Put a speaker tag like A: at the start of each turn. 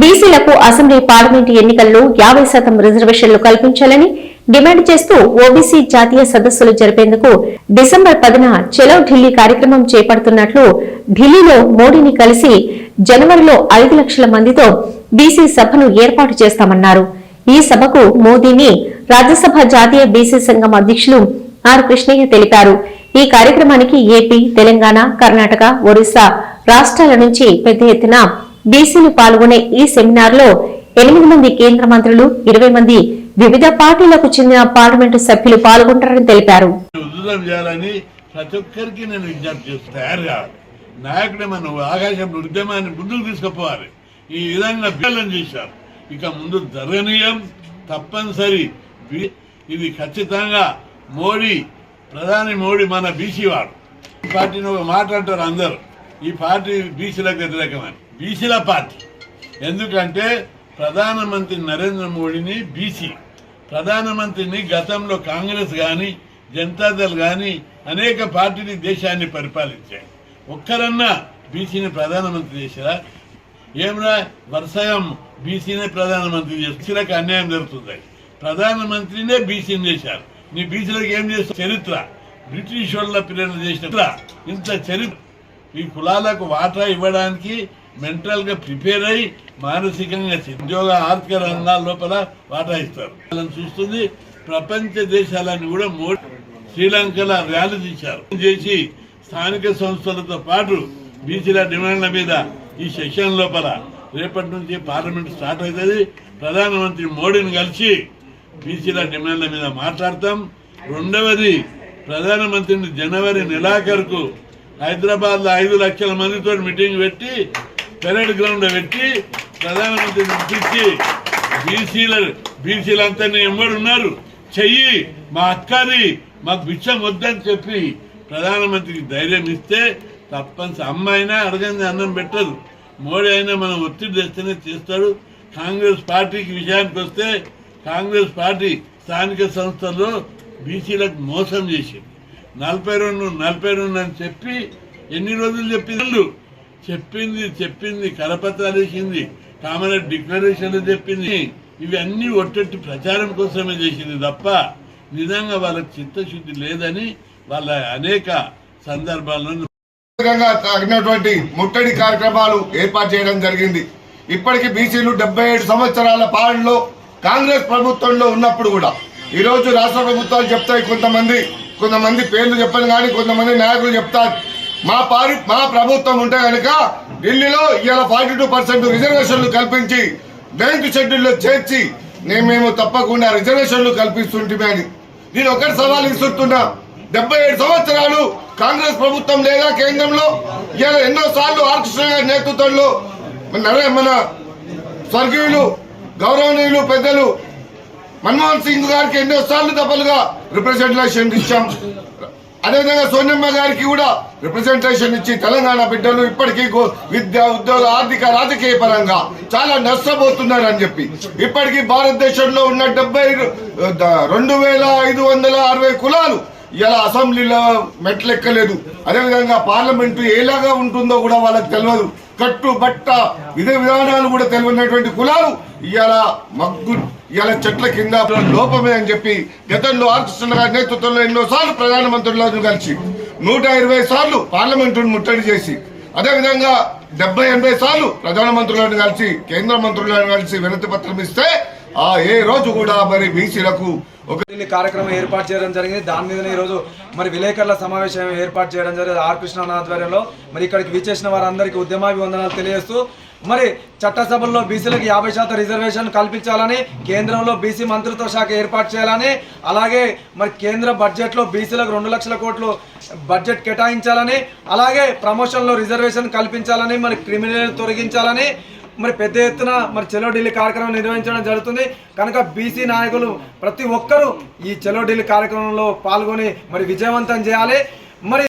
A: బీసీలకు assembly parliament ఎన్నికల్లో యాభై శాతం రిజర్వేషన్లు కల్పించాలని డిమాండ్ చేస్తూ ఓబీసీ జాతీయ సదస్సులు జరిపేందుకు డిసెంబర్ పదిన చెలో ఢిల్లీ కార్యక్రమం చేపడుతున్నట్లు ఢిల్లీలో మోడీని కలిసి జనవరిలో ఐదు లక్షల మందితో బీసీ సభను ఏర్పాటు చేస్తామన్నారు. ఈ సభకు మోదీని రాజ్యసభ జాతీయ బీసీ సంఘం అధ్యక్షులు ఆర్ కృష్ణయ్య తెలిపారు. ఈ కార్యక్రమానికి ఏపీ తెలంగాణ కర్ణాటక ఒరిస్సా రాష్ట్రాల నుంచి పెద్ద ఎత్తున బీసీలు పాల్గొనే ఈ సెమినార్లో ఎనిమిది మంది కేంద్ర మంత్రులు ఇరవై మంది వివిధ పార్టీలకు చెందిన పార్లమెంటు సభ్యులు పాల్గొంటారని తెలిపారు.
B: చేయాలని ప్రతి ఒక్కరికి నేను విజ్ఞప్తి చేస్తాను తయారు కావాలి. నాయకుడే మనం ఆకాశంలో ఉద్యమాన్ని ముందుకు తీసుకుపోవాలి. ఈ విధంగా బిల్లం చేశారు. ఇక ముందు జరగనీయం తప్పనిసరి. ఇది ఖచ్చితంగా మోడీ ప్రధాని మోడీ మన బీసీ వాడు. ఈ పార్టీని ఒక మాట అంటారు అందరు. ఈ పార్టీ బీసీలకు వ్యతిరేకమని. బీసీల పార్టీ. ఎందుకంటే ప్రధానమంత్రి నరేంద్ర మోడీని బీసీ ప్రధానమంత్రిని గతంలో కాంగ్రెస్ కానీ జనతాదళ్ కానీ అనేక పార్టీలు దేశాన్ని పరిపాలించాయి. ఒక్కరన్నా బీసీని ప్రధానమంత్రి చేశారా? ఏమరా వరుసయం బీసీనే ప్రధానమంత్రి చేసి అన్యాయం జరుగుతుంది. ప్రధానమంత్రినే బీసీని చేశారు. నీ బీసీలకు ఏం చేస్తారు చరిత్ర. బ్రిటిష్ వాళ్ళ పిల్లలు చేసిన ఇంత చరిత్ర. ఈ కులాలకు వాటా ఇవ్వడానికి మెంటల్గా ప్రిపేర్ అయి మానసికంగా ఉద్యోగ ఆర్థిక రంగాల లోపల వాటా ఇస్తారు. వాళ్ళని చూస్తుంది ప్రపంచ దేశాలని కూడా మోడీ శ్రీలంకలో ర్యాలీ తీశారు. చేసి స్థానిక సంస్థలతో పాటు బీసీల డిమాండ్ల మీద ఈ సెషన్ లోపల రేపటి నుంచి పార్లమెంట్ స్టార్ట్ అవుతుంది. ప్రధానమంత్రి మోడీని కలిసి బీసీల డిమాండ్ల మీద మాట్లాడతాం. రెండవది ప్రధానమంత్రిని జనవరి నెలాఖరుకు హైదరాబాద్లో ఐదు లక్షల మందితో మీటింగ్ పెట్టి పెరేడ్ గ్రౌండ్ పెట్టి ప్రధానమంత్రిని పిలిపించి బీసీల బీసీలంతా ఎంబడి ఉన్నారు చెయ్యి మా అక్కని మాకు విషయం వద్దని చెప్పి ప్రధానమంత్రికి ధైర్యం ఇస్తే తప్పనిసరి. అమ్మాయినా అడగంది అన్నం పెట్టదు. మోడీ అయినా మనం ఒత్తిడి తెస్తేనే చేస్తాడు. కాంగ్రెస్ పార్టీకి విషయానికి వస్తే కాంగ్రెస్ పార్టీ స్థానిక సంస్థల్లో బీసీలకు మోసం చేసింది. నలభై రెండు నలభై రెండు అని చెప్పి ఎన్ని రోజులు చెప్పిండు చెప్పింది చెప్పింది కరపత్రాలు వేసింది కామన్ డిక్లరేషన్లు చెప్పింది. ఇవన్నీ ఒట్టొట్టి ప్రచారం కోసమే చేసింది తప్ప నిజంగా వాళ్ళకి చిత్తశుద్ధి లేదని వాళ్ళ అనేక సందర్భాలను
C: తగినటువంటి ముట్టడి కార్యక్రమాలు ఏర్పాటు చేయడం జరిగింది. ఇప్పటికీ బీసీలు డెబ్బై ఏడు సంవత్సరాల పాలనలో కాంగ్రెస్ ప్రభుత్వంలో ఉన్నప్పుడు కూడా. ఈరోజు రాష్ట్ర ప్రభుత్వాలు చెప్తాయి కొంతమంది కొంతమంది పేర్లు చెప్పను కానీ కొంతమంది నాయకులు చెప్తారు. మా పారి మా ప్రభుత్వం ఉంటే కనుక ఢిల్లీలో ఇవాళ ఫార్టీ టూ పర్సెంట్ రిజర్వేషన్లు కల్పించి నైన్త్ షెడ్యూల్లో చేర్చి నేను మేము తప్పకుండా రిజర్వేషన్లు కల్పిస్తుంటామని నేను ఒకటి సవాల్ ఇస్తున్నా డెబ్బై ఏడు సంవత్సరాలు కాంగ్రెస్ ప్రభుత్వం లేదా కేంద్రంలో? ఇలా ఎన్నో సార్లు ఆర్కృష్ణ గారి నేతృత్వంలో మన మన స్వర్గీయులు గౌరవనీయులు పెద్దలు మన్మోహన్ సింగ్ గారికి ఎన్నో సార్లు తప్పలుగా రిప్రజెంటేషన్ ఇచ్చాం. అదేవిధంగా సోనియమ్మ గారికి కూడా రిప్రజెంటేషన్ ఇచ్చి తెలంగాణ బిడ్డలు ఇప్పటికీ విద్య ఉద్యోగ ఆర్థిక రాజకీయ పరంగా చాలా నష్టపోతున్నారని చెప్పి. ఇప్పటికీ భారతదేశంలో ఉన్న డెబ్బై రెండు వేల ఐదు వందల అరవై కులాలు ఇలా అసెంబ్లీలో మెట్లెక్కలేదు. అదేవిధంగా పార్లమెంటు ఎలాగా ఉంటుందో కూడా వాళ్ళకి తెలియదు. కట్టు బట్ట విధ విధానాలు కూడా తెలియనటువంటి కులాలు ఇవాళ మగ్గు ఇవాళ చెట్ల కింద లోపమే అని చెప్పి గతంలో ఆర్కృష్ణ గారి నేతృత్వంలో ఎన్నోసార్లు ప్రధానమంత్రులను కలిసి నూట ఇరవై సార్లు పార్లమెంటును ముట్టడి చేసి అదేవిధంగా డెబ్బై ఎనభై సార్లు ప్రధానమంత్రులను కలిసి కేంద్ర మంత్రులను కలిసి వినతి పత్రం ఇస్తే ఆ ఏ రోజు కూడా మరి బీసీలకు ఒక
D: కార్యక్రమం ఏర్పాటు చేయడం జరిగింది. దాని మీదనే ఈరోజు మరి విలేకరుల సమావేశం ఏర్పాటు చేయడం జరిగింది. ఆర్ కృష్ణ ఆధ్వర్యంలో మరి ఇక్కడికి విచ్చేసిన వారందరికీ ఉద్యమాభివందనాలు తెలియజేస్తూ మరి చట్టసభల్లో బీసీలకు యాభై శాతం రిజర్వేషన్ కల్పించాలని కేంద్రంలో బీసీ మంత్రిత్వ శాఖ ఏర్పాటు చేయాలని అలాగే మరి కేంద్ర బడ్జెట్లో బీసీలకు రెండు లక్షల కోట్లు బడ్జెట్ కేటాయించాలని అలాగే ప్రమోషన్లో రిజర్వేషన్ కల్పించాలని మరి క్రిమినల్ తొలగించాలని మరి పెద్ద ఎత్తున మరి చెలో ఢిల్లీ కార్యక్రమం నిర్వహించడం జరుగుతుంది. కనుక బీసీ నాయకులు ప్రతి ఒక్కరూ ఈ చెలో ఢిల్లీ కార్యక్రమంలో పాల్గొని మరి విజయవంతం చేయాలి. మరి